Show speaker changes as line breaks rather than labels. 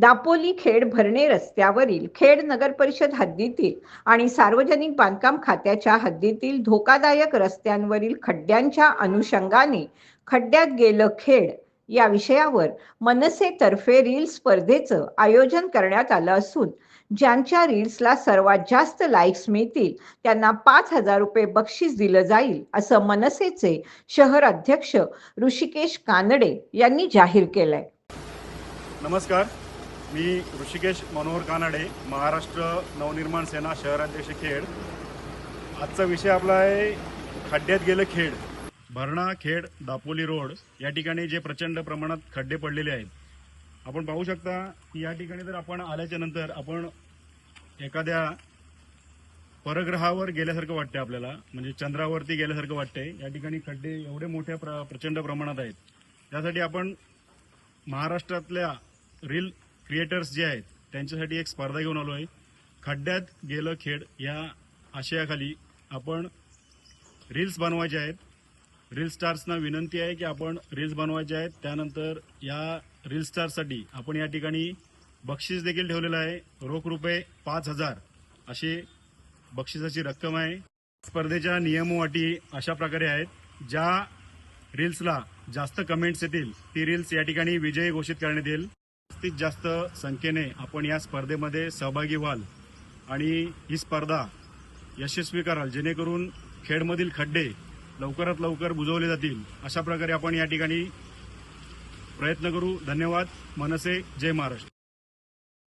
दापोली खेड भरणे रस्त्यावरील खेड नगर परिषद हद्दीतील आणि सार्वजनिक बांधकाम खात्याच्या हद्दीतील धोकादायक रस्त्यांवरील खड्ड्यांच्या अनुषंगाने खड्ड्यात गेलं खेड या विषयावर मनसेतर्फे रील स्पर्धेचं आयोजन करण्यात आलं असून ज्यांच्या रील्सला सर्वात जास्त लाईक्स मिळतील त्यांना पाच हजार रुपये बक्षीस दिलं जाईल असं मनसेचे शहर अध्यक्ष ऋषिकेश कानडे यांनी जाहीर केलंय.
नमस्कार. मी ऋषिकेश मनोहर कानाडे महाराष्ट्र नवनिर्माण सेना शहराध्यक्ष खेड. आजचा विषय आपला आहे खड्ड्यात गेलं खेड. भरणा खेड दापोली रोड या ठिकाणी जे प्रचंड प्रमाणात खड्डे पडलेले आहेत. आपण पाहू शकता की या ठिकाणी जर आपण आल्याच्यानंतर आपण एखाद्या परग्रहावर गेल्यासारखं वाटते आपल्याला म्हणजे चंद्रावरती गेल्यासारखं वाटते या ठिकाणी खड्डे एवढे मोठ्या प्र प्रचंड प्रमाणात आहेत. त्यासाठी आपण महाराष्ट्रातल्या रील क्रिएटर्स जे आहेत त्यांच्यासाठी एक स्पर्धा घेऊन आलो आहे खड्ड्यात गेलं खेड या आशयाखाली आपण रील्स बनवायचे आहेत. रील स्टार्सना विनंती आहे की आपण रील्स बनवायचे आहेत. त्यानंतर या रील स्टार्ससाठी आपण या ठिकाणी बक्षीस देखील ठेवलेलं आहे. रोख रुपये पाच हजार अशी बक्षिसाची रक्कम आहे. स्पर्धेच्या नियमवाटी अटी अशा प्रकारे आहेत. ज्या रील्सला जास्त कमेंट्स येतील ती रील्स या ठिकाणी विजयी घोषित करण्यात येईल. जास्तीत जास्त संख्येने आपण या स्पर्धेमध्ये सहभागी व्हाल आणि ही स्पर्धा यशस्वी कराल जेणेकरून खेडमधील खड्डे लवकरात लवकर बुजवले जातील. अशा प्रकारे आपण या ठिकाणी प्रयत्न करू. धन्यवाद. मनसे जय महाराष्ट्र.